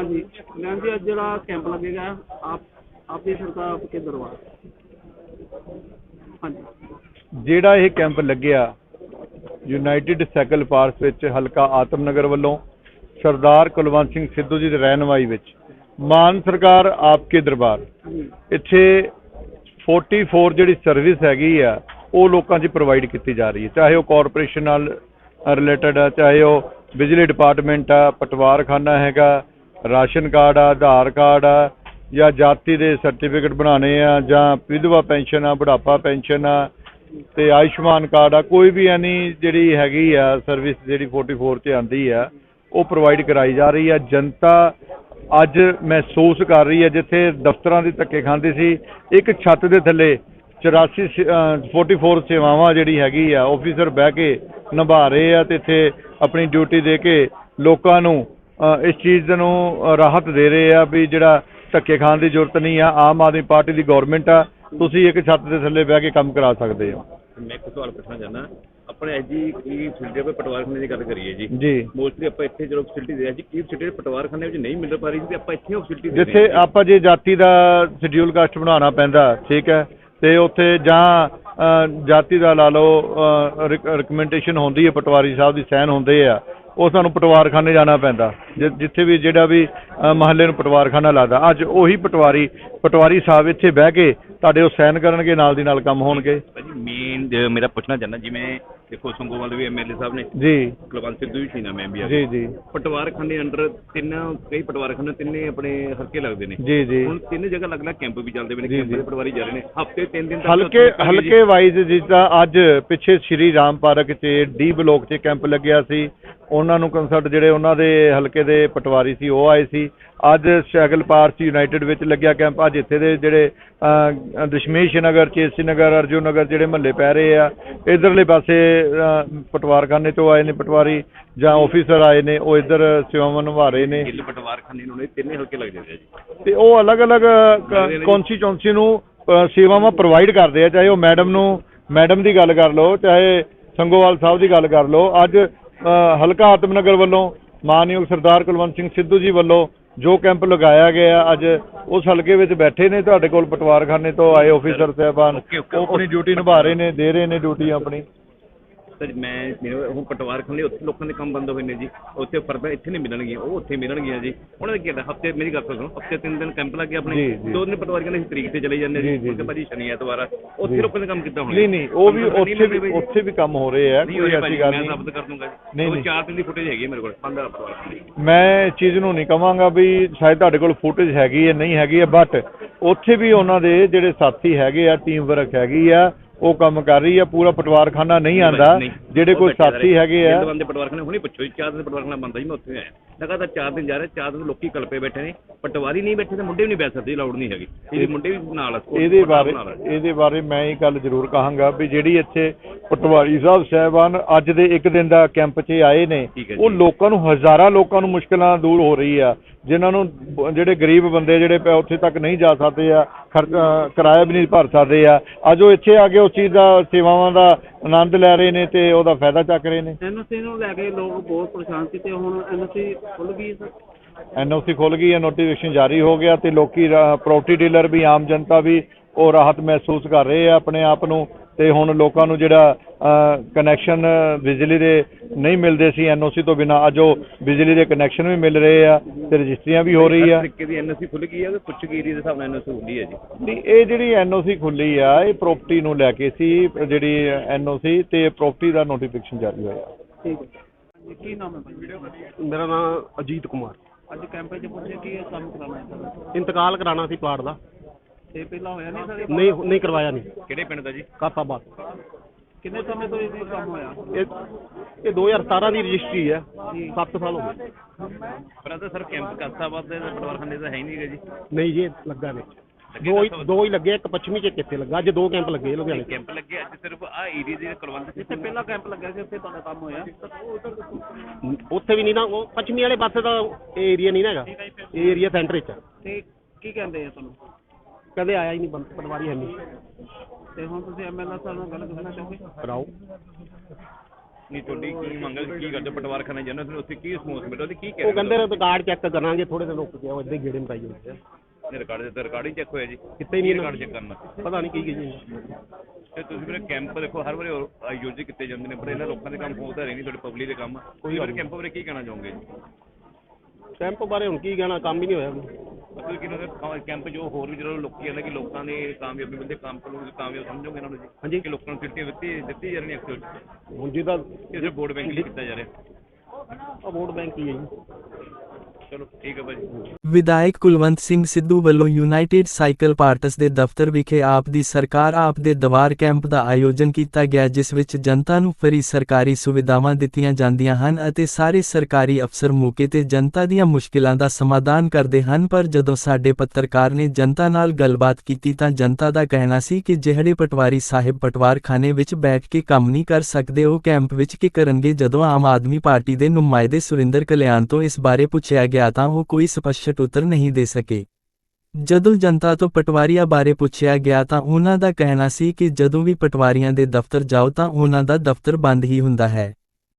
ਹਾਂਜੀ। ਮੈਮ ਜੀ ਅੱਜ ਜਿਹੜਾ ਕੈਂਪ ਲੱਗੇਗਾ ਆਪ ਆਪਦੀ ਸਰਕਾਰ ਆਪਕੇ ਦਰਬਾਰ। ਹਾਂਜੀ। ਜਿਹੜਾ ਇਹ ਕੈਂਪ ਲੱਗਿਆ ਯੂਨਾਈਟਿਡ ਸਾਈਕਲ ਪਾਰਸ ਵਿੱਚ ਹਲਕਾ ਆਤਮਨਗਰ ਵੱਲੋਂ ਸਰਦਾਰ ਕੁਲਵੰਤ ਸਿੰਘ ਸਿੱਧੂ ਜੀ ਦੀ ਰਹਿਨਮਾਈ ਵਿੱਚ ਮਾਨ ਸਰਕਾਰ ਆਪਕੇ ਦਰਬਾਰ। ਇੱਥੇ 44 ਜਿਹੜੀ ਸਰਵਿਸ ਹੈਗੀ ਆ ਉਹ ਲੋਕਾਂ 'ਚ ਪ੍ਰੋਵਾਈਡ ਕੀਤੀ ਜਾ ਰਹੀ ਹੈ। ਚਾਹੇ ਉਹ ਕਾਰਪੋਰੇਸ਼ਨ ਨਾਲ ਰਿਲੇਟਡ ਆ ਚਾਹੇ ਉਹ ਬਿਜਲੀ ਡਿਪਾਰਟਮੈਂਟ ਆ ਪਟਵਾਰਖਾਨਾ ਹੈਗਾ ਰਾਸ਼ਨ ਕਾਰਡ ਆ, ਆਧਾਰ ਕਾਰਡ ਆ, ਜਾਂ ਜਾਤੀ ਦੇ ਸਰਟੀਫਿਕੇਟ ਬਣਾਉਣੇ ਆ, ਜਾਂ ਵਿਧਵਾ ਪੈਨਸ਼ਨ ਆ, ਬੁਢਾਪਾ ਪੈਨਸ਼ਨ ਆ, ਤੇ ਆਯੁਸ਼ਮਾਨ ਕਾਰਡ ਆ, ਕੋਈ ਵੀ ਐਨੀ ਜਿਹੜੀ ਹੈਗੀ ਆ ਸਰਵਿਸ ਜਿਹੜੀ 44 ਤੇ ਆਂਦੀ ਆ, ਉਹ ਪ੍ਰੋਵਾਈਡ ਕਰਾਈ ਜਾ ਰਹੀ ਆ। ਜਨਤਾ ਅੱਜ ਮਹਿਸੂਸ ਕਰ ਰਹੀ ਹੈ ਜਿੱਥੇ ਦਫ਼ਤਰਾਂ ਦੀ ਧੱਕੇ ਖਾਂਦੀ ਸੀ, ਇੱਕ ਛੱਤ ਦੇ ਥੱਲੇ 84 ਸ- ਅਹ 44 ਸੇਵਾਵਾਂ ਜਿਹੜੀ ਹੈਗੀ ਆ ਆਫੀਸਰ ਬਹਿ ਕੇ ਨਿਭਾ ਰਹੇ ਆ, ਤੇ ਇੱਥੇ ਆਪਣੀ ਡਿਊਟੀ ਦੇ ਕੇ ਲੋਕਾਂ ਨੂੰ ਇਸ ਚੀਜ਼ ਨੂੰ ਰਾਹਤ ਦੇ ਰਹੇ ਆ ਵੀ ਜਿਹੜਾ ਧੱਕੇ ਖਾਣ ਦੀ ਜ਼ਰੂਰਤ ਨਹੀਂ ਆ ਆਮ ਆਦਮੀ ਪਾਰਟੀ ਦੀ ਗਵਰਨਮੈਂਟ ਆ ਤੁਸੀਂ ਇੱਕ ਛੱਤ ਦੇ ਥੱਲੇ ਬਹਿ ਕੇ ਕੰਮ ਕਰਾ ਸਕਦੇ ਹੋ। ਮੈਂ ਇੱਕ ਸਵਾਲ ਪੁੱਛਣਾ ਚਾਹੁੰਦਾ ਆਪਣੇ ਅੱਜ ਜੀ ਕੀ ਫੈਸਿਲਿਟੀ ਆਪਾਂ ਪਟਵਾਰਖਾਨੇ ਦੀ ਗੱਲ ਕਰੀਏ ਜੀ? ਜੀ। ਮੋਸਟਲੀ ਆਪਾਂ ਇੱਥੇ ਜਦੋਂ ਫੈਸਿਲਿਟੀ ਦੇ ਜੀ ਕੀ ਫੈਸਿਲਿਟੀ ਪਟਵਾਰਖਾਨੇ ਵਿੱਚ ਨਹੀਂ ਮਿਲ ਪਾ ਰਹੀ ਤੇ ਆਪਾਂ ਇੱਥੇ ਉਹ ਫੈਸਿਲਿਟੀ ਦੇ ਜਿੱਥੇ ਆਪਾਂ ਜੇ ਜਾਤੀ ਦਾ ਸ਼ਡਿਊਲ ਕਾਸਟ ਬਣਾਉਣਾ ਪੈਂਦਾ ਠੀਕ ਹੈ ਤੇ ਉੱਥੇ ਜਾਂ ਜਾਤੀ ਦਾ ਲਾ ਲਓ ਰਿਕਮੈਂਡੇਸ਼ਨ ਹੁੰਦੀ ਹੈ ਪਟਵਾਰੀ ਸਾਹਿਬ ਦੀ ਸਾਈਨ ਹੁੰਦੇ ਆ ਉਹ ਸਾਨੂੰ ਪਟਵਾਰਖਾਨੇ ਜਾਣਾ ਪੈਂਦਾ। ਜਿ- ਜਿੱਥੇ ਵੀ ਜਿਹੜਾ ਵੀ ਮਹੱਲੇ ਨੂੰ ਪਟਵਾਰਖਾਨਾ ਲੱਗਦਾ। ਅੱਜ ਉਹੀ ਪਟਵਾਰੀ ਪਟਵਾਰੀ ਸਾਹਿਬ ਇੱਥੇ ਬਹਿ ਕੇ ਤੁਹਾਡੇ ਉਹ ਸਾਈਨ ਕਰਨਗੇ ਨਾਲ ਦੀ ਨਾਲ ਕੰਮ ਹੋਣਗੇ। ਭਾਜੀ ਮੇਨ ਮੇਰਾ ਪੁੱਛਣਾ ਚਾਹੁੰਦਾ ਜਿਵੇਂ ਦੇਖੋ ਸੰਗੋਵਾਲ ਵੀ ਐਮਐਲਏ ਸਾਹਿਬ ਨੇ। ਜੀ। ਕੁਲਵੰਤ ਸਿੱਧੂ ਵੀ ਸੀ ਨਾ ਮੈਂ ਵੀ ਆ ਜੀ ਜੀ। ਪਟਵਾਰਖਾਨੇ ਅੰਡਰ ਤਿੰਨ ਕਈ ਪਟਵਾਰਖਾਨੇ ਤਿੰਨੇ ਆਪਣੇ ਹਲਕੇ ਲੱਗਦੇ ਨੇ। ਜੀ ਜੀ। ਹੁਣ ਤਿੰਨ ਜਗ੍ਹਾ ਅਲੱਗ-ਅਲੱਗ ਕੈਂਪ ਵੀ ਚੱਲਦੇ ਪਏ ਨੇ ਜੀ, ਕੈਂਪ ਜੀ। ਦੇ ਪਟਵਾਰੀ ਜਾ ਰਹੇ ਨੇ। ਹਫ਼ਤੇ ਤਿੰਨ ਦਿਨ ਤੱਕ ਹਲਕੇ ਹਲਕੇ ਵਾਈਜ਼ ਜਿੱਦਾਂ ਅੱਜ ਪਿੱਛੇ ਸ਼੍ਰੀ ਰਾਮ ਪਾਰਕ 'ਚ ਡੀ ਬਲੋਕ 'ਚ ਕੈਂਪ ਲੱਗਿਆ ਸੀ। ਉਹਨਾਂ ਨੂੰ ਕੰਸਲਟ ਜਿਹੜੇ ਉਹਨਾਂ ਦੇ ਹਲਕੇ ਦੇ ਪਟਵਾਰੀ ਸੀ ਉਹ ਆਏ ਸੀ। ਅੱਜ ਸ਼ੈਗਲ ਪਾਰਸ ਯੂਨਾਈਟਿਡ ਵਿੱਚ ਲੱਗਿਆ ਕੈਂਪ। ਅੱਜ ਇੱਥੇ ਦੇ ਜਿਹੜੇ ਦਸ਼ਮੇਸ਼ ਨਗਰ ਚੇਸੀ ਨਗਰ ਅਰਜੁਨ ਨਗਰ ਜਿਹੜੇ ਮਹੱਲੇ ਪੈ ਰਹੇ ਆ ਇਧਰਲੇ ਪਾਸੇ ਪਟਵਾਰਖਾਨੇ ਤੋਂ ਆਏ ਨੇ ਪਟਵਾਰੀ ਜਾਂ ਆਫੀਸਰ ਆਏ ਨੇ ਉਹ ਇਧਰ ਸੇਵਾਵਾਂ ਨਿਭਾ ਰਹੇ ਨੇ। ਗਿੱਲ ਪਟਵਾਰਖਾਨੇ ਨੂੰ ਤਿੰਨੇ ਹਲਕੇ ਲੱਗਦੇ ਆ ਜੀ। ਤੇ ਉਹ ਅਲੱਗ-ਅਲੱਗ ਕੌਂਸਟੀਚੁਐਂਸੀ ਨੂੰ ਸੇਵਾਵਾਂ ਪ੍ਰੋਵਾਈਡ ਕਰਦੇ ਆ ਚਾਹੇ ਉਹ ਮੈਡਮ ਨੂੰ ਮੈਡਮ ਦੀ ਗੱਲ ਕਰ ਲਓ ਚਾਹੇ ਸੰਗੋਵਾਲ ਸਾਹਿਬ ਦੀ ਗੱਲ ਕਰ ਲਓ। ਅੱਜ ਹਲਕਾ ਆਤਮਨਗਰ ਵੱਲੋਂ ਮਾਨਯੋਗ ਸਰਦਾਰ ਕੁਲਵੰਤ ਸਿੰਘ ਸਿੱਧੂ ਜੀ ਵੱਲੋਂ ਜੋ ਕੈਂਪ ਲਗਾਇਆ ਗਿਆ ਅੱਜ ਉਸ ਹਲਕੇ ਵਿੱਚ ਬੈਠੇ ਨੇ ਤੁਹਾਡੇ ਕੋਲ ਪਟਵਾਰਖਾਨੇ ਤੋਂ ਆਏ ਆਫੀਸਰ ਸਾਹਿਬਾਨ। ਉਹ ਆਪਣੀ ਡਿਊਟੀ ਨਿਭਾ ਰਹੇ ਨੇ ਦੇ ਰਹੇ ਨੇ ਡਿਊਟੀ ਆਪਣੀ ਸਰ ਮੈਂ ਮੇਰੇ ਹੁਣ ਪਟਵਾਰਖਾਨੇ ਉੱਥੇ ਲੋਕਾਂ ਦੇ ਕੰਮ ਬੰਦ ਹੋਏ ਨੇ ਜੀ। ਉੱਥੇ ਫਰਦਾਂ ਇੱਥੇ ਨਹੀਂ ਮਿਲਣਗੀਆਂ ਉਹ ਉੱਥੇ ਮਿਲਣਗੀਆਂ ਜੀ। ਉਹਨਾਂ ਦਾ ਕੀ ਹੈ ਹਫ਼ਤੇ ਮੇਰੀ ਗੱਲ ਸੁਣੋ ਹਫ਼ਤੇ ਤਿੰਨ ਦਿਨ ਕੈਂਪ ਲੱਗੇ ਆਪਣੇ। ਦੋ ਦਿਨ ਪਟਵਾਰਖਾਨੇ ਅਸੀਂ ਤਰੀਕ ਤੇ ਚਲੇ ਜਾਂਦੇ ਜੀ, ਜੀ। ਜੀ, ਮੁੜ ਕੇ ਜੀ। ਭਾਜੀ ਸ਼ਨੀ ਐਤਵਾਰ। ਉੱਥੇ ਲੋਕਾਂ ਦੇ ਕੰਮ ਕਿੱਦਾਂ ਹੋਣੇ? ਨਹੀਂ ਨਹੀਂ ਉਹ ਵੀ ਤਾਂ ਉੱਥੇ ਵੀ ਉੱਥੇ ਵੀ ਕੰਮ ਹੋ ਰਹੇ ਆ ਕੋਈ ਐਸੀ ਗੱਲ ਮੈਂ ਨਹੀਂ। ਸਾਬਤ ਕਰ ਦੂੰਗਾ ਉਹ। ਚਾਰ ਦਿਨ ਦੀ ਫੁਟੇਜ ਹੈਗੀ ਹੈ ਮੇਰੇ ਕੋਲ ਪੰਦਰਾਂ ਪਟਵਾਰਖਾਨੇ ਮੈਂ ਇਸ ਚੀਜ਼ ਨੂੰ ਨਹੀਂ ਕਵਾਂਗਾ ਵੀ ਸ਼ਾਇਦ ਤੁਹਾਡੇ ਕੋਲ ਫੁਟੇਜ ਹੈਗੀ ਹੈ ਨਹੀਂ ਹੈਗੀ ਹੈ ਬਟ ਉੱਥੇ ਵੀ ਉਹਨਾਂ ਦੇ ਜਿਹੜੇ ਸਾਥੀ ਹੈਗੇ ਆ ਟੀਮ ਵਰਕ ਹੈਗੀ ਆ ਉਹ ਕੰਮ ਕਰ ਰਹੀ ਆ ਪੂਰਾ ਪਟਵਾਰਖਾਨਾ ਨਹੀਂ ਆਂਦਾ ਜਿਹੜੇ ਕੋਈ ਸਾਥੀ। ਹੈਗੇ ਆ ਬੰਦੇ ਪਟਵਾਰਖਾਨੇ ਹੁਣੇ ਪੁੱਛੋ ਚਾਰ ਦਿਨ ਪਟਵਾਰਖਾਨਾ ਬੰਦਾ ਜੀ ਮੈਂ ਉੱਥੇ ਆਇਆ ਲਗਾਤਾਰ ਚਾਰ ਦਿਨ ਜਾ ਰਹੇ ਚਾਰ ਦਿਨ ਲੋਕੀ ਕਲਪੇ ਬੈਠੇ ਨੇ ਪਟਵਾਰੀ ਨਹੀਂ ਬੈਠੇ ਤੇ ਮੁੰਡੇ ਵੀ ਨਹੀਂ ਬੈਠ ਸਕਦੇ ਲਾਉਡ ਨਹੀਂ ਹੈਗੀ ਇਹਦੇ ਮੁੰਡੇ ਵੀ ਨਾਲ ਇਹਦੇ ਬਾਰੇ। ਇਹਦੇ ਬਾਰੇ ਮੈਂ ਇਹ ਗੱਲ ਜ਼ਰੂਰ ਕਹਾਂਗਾ ਵੀ ਜਿਹੜੀ ਇੱਥੇ ਪਟਵਾਰੀ ਸਾਹਿਬ ਸਾਹਿਬਾਨ ਅੱਜ ਦੇ ਇੱਕ ਦਿਨ ਦਾ ਕੈਂਪ 'ਚ ਆਏ ਨੇ। ਉਹ ਲੋਕਾਂ ਨੂੰ ਹਜ਼ਾਰਾਂ ਲੋਕਾਂ ਨੂੰ ਮੁਸ਼ਕਲਾਂ ਦੂਰ ਹੋ ਰਹੀ ਆ ਜਿਨ੍ਹਾਂ ਨੂੰ ਜਿਹੜੇ ਗਰੀਬ ਬੰਦੇ ਜਿਹੜੇ ਉੱਥੇ ਤੱਕ ਨਹੀਂ ਜਾ ਸਕਦੇ ਆ ਖਰਚਾ ਕਿਰਾਇਆ ਵੀ ਨਹੀਂ ਭਰ ਸਕਦੇ ਆ ਅੱਜ ਉਹ ਇੱਥੇ ਆ ਕੇ ਉਸ ਚੀਜ਼ ਦਾ ਸੇਵਾਵਾਂ ਦਾ ਆਨੰਦ ਲੈ ਰਹੇ ਨੇ ਤੇ ਉਹਦਾ ਫਾਇਦਾ ਚੱਕ ਰਹੇ ਨੇ। ਐਨਓਸੀ ਨੂੰ ਲੈ ਕੇ ਲੋਕ ਬਹੁਤ ਪਰੇਸ਼ਾਨ ਸੀ ਤੇ ਹੁਣ ਐਨਓਸੀ ਖੁੱਲ ਗਈ ਸਰ? ਐਨਓਸੀ ਖੁੱਲ ਗਈ ਹੈ ਨੋਟੀਫਿਕੇਸ਼ਨ ਜਾਰੀ ਹੋ ਗਿਆ ਤੇ ਲੋਕੀ ਪ੍ਰਾਪਰਟੀ ਡੀਲਰ ਵੀ ਆਮ ਜਨਤਾ ਵੀ ਉਹ ਰਾਹਤ ਮਹਿਸੂਸ ਕਰ ਰਹੇ ਆ ਆਪਣੇ ਆਪ ਨੂੰ। ਤੇ ਹੁਣ ਲੋਕਾਂ ਨੂੰ ਜਿਹੜਾ ਕਨੈਕਸ਼ਨ ਬਿਜਲੀ ਦੇ ਨਹੀਂ ਮਿਲਦੇ ਸੀ ਐਨਓਸੀ ਤੋਂ ਬਿਨਾ ਅੱਜ ਉਹ ਬਿਜਲੀ ਦੇ ਕਨੈਕਸ਼ਨ ਵੀ ਮਿਲ ਰਹੇ ਆ ਤੇ ਰਜਿਸਟਰੀਆਂ ਵੀ ਹੋ ਰਹੀ ਆ। ਤਰੀਕੇ ਦੀ ਐਨਓਸੀ ਖੁੱਲ ਗਈ ਹੈ ਕਿ ਕੁਝ ਏਰੀਆ ਦੇ ਹਿਸਾਬ ਨਾਲ ਐਨਓਸੀ ਹੁੰਦੀ ਹੈ ਜੀ? ਨਹੀਂ ਇਹ ਜਿਹੜੀ ਐਨਓਸੀ ਖੁੱਲੀ ਆ ਇਹ ਪ੍ਰਾਪਰਟੀ ਨੂੰ ਲੈ ਕੇ ਸੀ ਜਿਹੜੀ ਐਨਓਸੀ ਤੇ ਪ੍ਰਾਪਰਟੀ ਦਾ ਨੋਟੀਫਿਕੇਸ਼ਨ ਜਾਰੀ ਹੋਇਆ। ਠੀਕ ਹੈ। ਕੀ ਨਾਮ ਹੈ ਮੇਰਾ ਨਾਮ ਅਜੀਤ ਕੁਮਾਰ। ਅੱਜ ਕੈਂਪ 'ਚ ਪੁੱਛਿਆ ਕੀ ਇਹ ਕੰਮ ਕਰਾਉਣਾ ਹੈ? ਇੰਤਕਾਲ ਕਰਾਉਣਾ ਸੀ ਪਲਾਟ ਦਾ। ਤੇ ਪਹਿਲਾਂ ਹੋਇਆ ਨਹੀਂ ਸਰ? ਇਹ? ਨਹੀਂ ਨਹੀਂ ਕਰਵਾਇਆ ਨਹੀਂ। ਕਿਹੜੇ ਪਿੰਡ ਦਾ ਜੀ? ਕਾਸਾਬਾਦ। ਕਿੰਨੇ ਸਮੇਂ ਤੋਂ ਇਹ ਕੰਮ ਹੋਇਆ? ਇਹ ਇਹ 2017 ਦੀ ਰਜਿਸਟਰੀ ਹੈ। 7 ਸਾਲ ਹੋ ਗਏ। ਬ੍ਰਦਰ ਸਰ ਕੈਂਪ ਕਾਸਾਬਾਦ ਦੇ ਪਟਵਾਰਖਾਨੇ ਦਾ ਹੈ ਹੀ ਨਹੀਂਗਾ ਜੀ। ਨਹੀਂ ਜੀ ਇਹ ਲੱਗਾ ਵਿੱਚ। ਦੋ ਹੀ ਦੋ ਹੀ ਲੱਗੇ ਇੱਕ ਪੱਛਮੀ ਚ ਇੱਕ ਇੱਥੇ ਲੱਗਾ। ਅੱਜ ਦੋ ਕੈਂਪ ਲੱਗੇ ਲੁਧਿਆਣੇ। ਕੈਂਪ ਲੱਗੇ ਅੱਜ ਸਿਰਫ ਆ ਏਰੀਆ ਦੇ ਕੁਲਵੰਤ ਜਿੱਥੇ ਪਹਿਲਾਂ ਕੈਂਪ ਲੱਗਿਆ ਸੀ ਉੱਥੇ ਤੁਹਾਡਾ ਕੰਮ ਹੋਇਆ? ਉੱਥੇ ਵੀ ਨਹੀਂ ਨਾ ਉਹ ਪੱਛਮੀ ਵਾਲੇ ਪਾਸੇ ਦਾ ਇਹ ਏਰੀਆ ਨਹੀਂ ਨਾ ਹੈਗਾ। ਇਹ ਏਰੀਆ ਸੈਂਟਰ ਵਿੱਚ। ਤੇ ਕੀ ਕਹਿੰਦੇ ਆ ਤੁਹਾਨੂੰ? ਕਦੇ ਆਇਆ ਹੀ ਨਹੀਂ ਬੰਦ ਪਟਵਾਰੀ ਹੈ ਨਹੀਂ। ਤੇ ਹੁਣ ਤੁਸੀਂ ਐਮਐਲਏ ਸਾਹਿਬ ਨਾਲ ਗੱਲ ਕਰਨਾ ਚਾਹੋਗੇ? ਕਰਾਓ। ਨਹੀਂ ਤੁਹਾਡੀ ਕੀ ਮੰਗ ਹੈ? ਕੀ ਕਰਦੇ? ਪਟਵਾਰਖਾਨੇ ਜਾਂਦੇ ਹੋ ਉੱਥੇ ਕੀ ਰਿਸਪੌਂਸਿਬਿਲਟੀ ਉਹਦੀ ਕੀ ਕਹਿ ਉਹ ਕਹਿੰਦੇ ਰਿਕਾਰਡ ਚੈੱਕ ਕਰਾਂਗੇ ਥੋੜੇ ਦਿਨ ਰੁਕ ਗਿਆ ਉਹ ਇੱਦਾਂ ਹੀ ਗੇੜੇ ਮਟਾਈ ਹੁੰਦੇ ਆ। ਰਿਕਾਰਡ ਦੇ ਰਿਕਾਰਡ ਹੀ ਚੈੱਕ ਹੋਇਆ ਜੀ। ਕਿਤੇ ਨਹੀਂ ਰਿਕਾਰਡ ਚੈੱਕ ਕਰਨਾ? ਪਤਾ ਨਹੀਂ ਕੀ ਕੀ ਜੀ। ਤੇ ਤੁਸੀਂ ਵੀਰੇ ਕੈਂਪ ਦੇਖੋ ਹਰ ਵਾਰੀ ਆਯੋਜਿਤ ਕੀਤੇ ਜਾਂਦੇ ਨੇ ਪਰ ਇਹਨਾਂ ਲੋਕਾਂ ਦੇ ਕੰਮ ਹੋ ਤਾਂ ਰਹੇ ਨਹੀਂ ਤੁਹਾਡੇ ਪਬਲਿਕ ਦੇ ਕੰਮ। ਕੋਈ ਵਾਰ ਕੈਂਪ ਬਾਰੇ ਕੀ ਕਹਿਣਾ ਚਾਹੋਗੇ? ਜੀ ਕੈਂਪ ਬਾਰੇ ਹੁਣ ਕੀ ਕਹਿਣਾ ਕੰਮ ਹੀ ਨਹੀਂ ਹੋਇਆ। ਮਤਲਬ ਕਿ ਇਹਨਾਂ ਦੇ ਕੈਂਪ ਜੋ ਹੋਰ ਵੀ ਜਿਹੜਾ ਲੋਕੀ ਕਹਿੰਦੇ ਕਿ ਲੋਕਾਂ ਦੇ ਕਾਮਯਾਬੀ ਬੰਦੇ ਕੰਮ ਕਰੋਗੇ ਕਾਮਯਾਬ ਸਮਝੋਗੇ ਇਹਨਾਂ ਨੂੰ ਜੀ? ਹਾਂਜੀ। ਕਿ ਲੋਕਾਂ ਨੂੰ ਕਿਰਤੀ ਦਿੱਤੀ ਦਿੱਤੀ ਜਾ ਰਹੀ ਐਕਚੁਅਲ ਹੁਣ ਜਿਹਦਾ ਕਿਸੇ ਬੋਰਡ ਬੈਂਕ ਲਈ ਕੀਤਾ ਜਾ ਰਿਹਾ? ਆ ਵੋਟ ਬੈਂਕ ਹੀ ਹੈ ਜੀ। ਚਲੋ, ਠੀਕ ਹੈ ਭਾਜੀ। ਵਿਧਾਇਕ ਕੁਲਵੰਤ ਸਿੰਘ ਸਿੱਧੂ ਵੱਲੋਂ ਯੂਨਾਈਟਿਡ ਸਾਈਕਲ ਪਾਰਟਸ ਦੇ ਦਫ਼ਤਰ ਵਿਖੇ ਆਪ ਦੀ ਸਰਕਾਰ, ਆਪ ਦੇ ਦਵਾਰ ਕੈਂਪ ਦਾ ਆਯੋਜਨ ਕੀਤਾ ਗਿਆ, ਜਿਸ ਵਿੱਚ ਜਨਤਾ ਨੂੰ ਫਰੀ ਸਰਕਾਰੀ ਸੁਵਿਧਾਵਾਂ ਦਿੱਤੀਆਂ ਜਾਂਦੀਆਂ ਹਨ ਅਤੇ ਸਾਰੇ ਸਰਕਾਰੀ ਅਫਸਰ ਮੌਕੇ ਤੇ ਜਨਤਾ ਦੀਆਂ ਮੁਸ਼ਕਿਲਾਂ ਦਾ ਸਮਾਧਾਨ ਕਰਦੇ ਹਨ। ਪਰ ਜਦੋਂ ਸਾਡੇ ਪੱਤਰਕਾਰ ਨੇ ਜਨਤਾ ਨਾਲ ਗੱਲਬਾਤ ਕੀਤੀ ਤਾਂ ਜਨਤਾ ਦਾ ਕਹਿਣਾ ਸੀ ਕਿ ਜਿਹੜੇ ਪਟਵਾਰੀ ਸਾਹਿਬ ਪਟਵਾਰਖਾਨੇ ਵਿੱਚ ਬੈਠ ਕੇ ਕੰਮ ਨਹੀਂ ਕਰ ਸਕਦੇ, ਉਹ ਕੈਂਪ ਵਿੱਚ ਕੀ ਕਰਨਗੇ? ਜਦੋਂ ਆਮ ਆਦਮੀ ਪਾਰਟੀ ਦੇ ਨੁਮਾਇੰਦੇ ਸੁਰਿੰਦਰ ਕਲਿਆਣ ਤੋਂ ਇਸ ਬਾਰੇ ਪੁੱਛਿਆ ਗਿਆ ਗਿਆ ਤਾਂ ਉਹ ਕੋਈ ਸਪਸ਼ਟ ਉੱਤਰ ਨਹੀਂ ਦੇ ਸਕੇ। ਜਦੋਂ ਜਨਤਾ ਤੋਂ ਪਟਵਾਰੀਆਂ ਬਾਰੇ ਪੁੱਛਿਆ ਗਿਆ ਤਾਂ ਉਹਨਾਂ ਦਾ ਕਹਿਣਾ ਸੀ ਕਿ ਜਦੋਂ ਵੀ ਪਟਵਾਰੀਆਂ ਦੇ ਦਫ਼ਤਰ ਜਾਓ ਤਾਂ ਉਹਨਾਂ ਦਾ ਦਫ਼ਤਰ ਬੰਦ ਹੀ ਹੁੰਦਾ ਹੈ।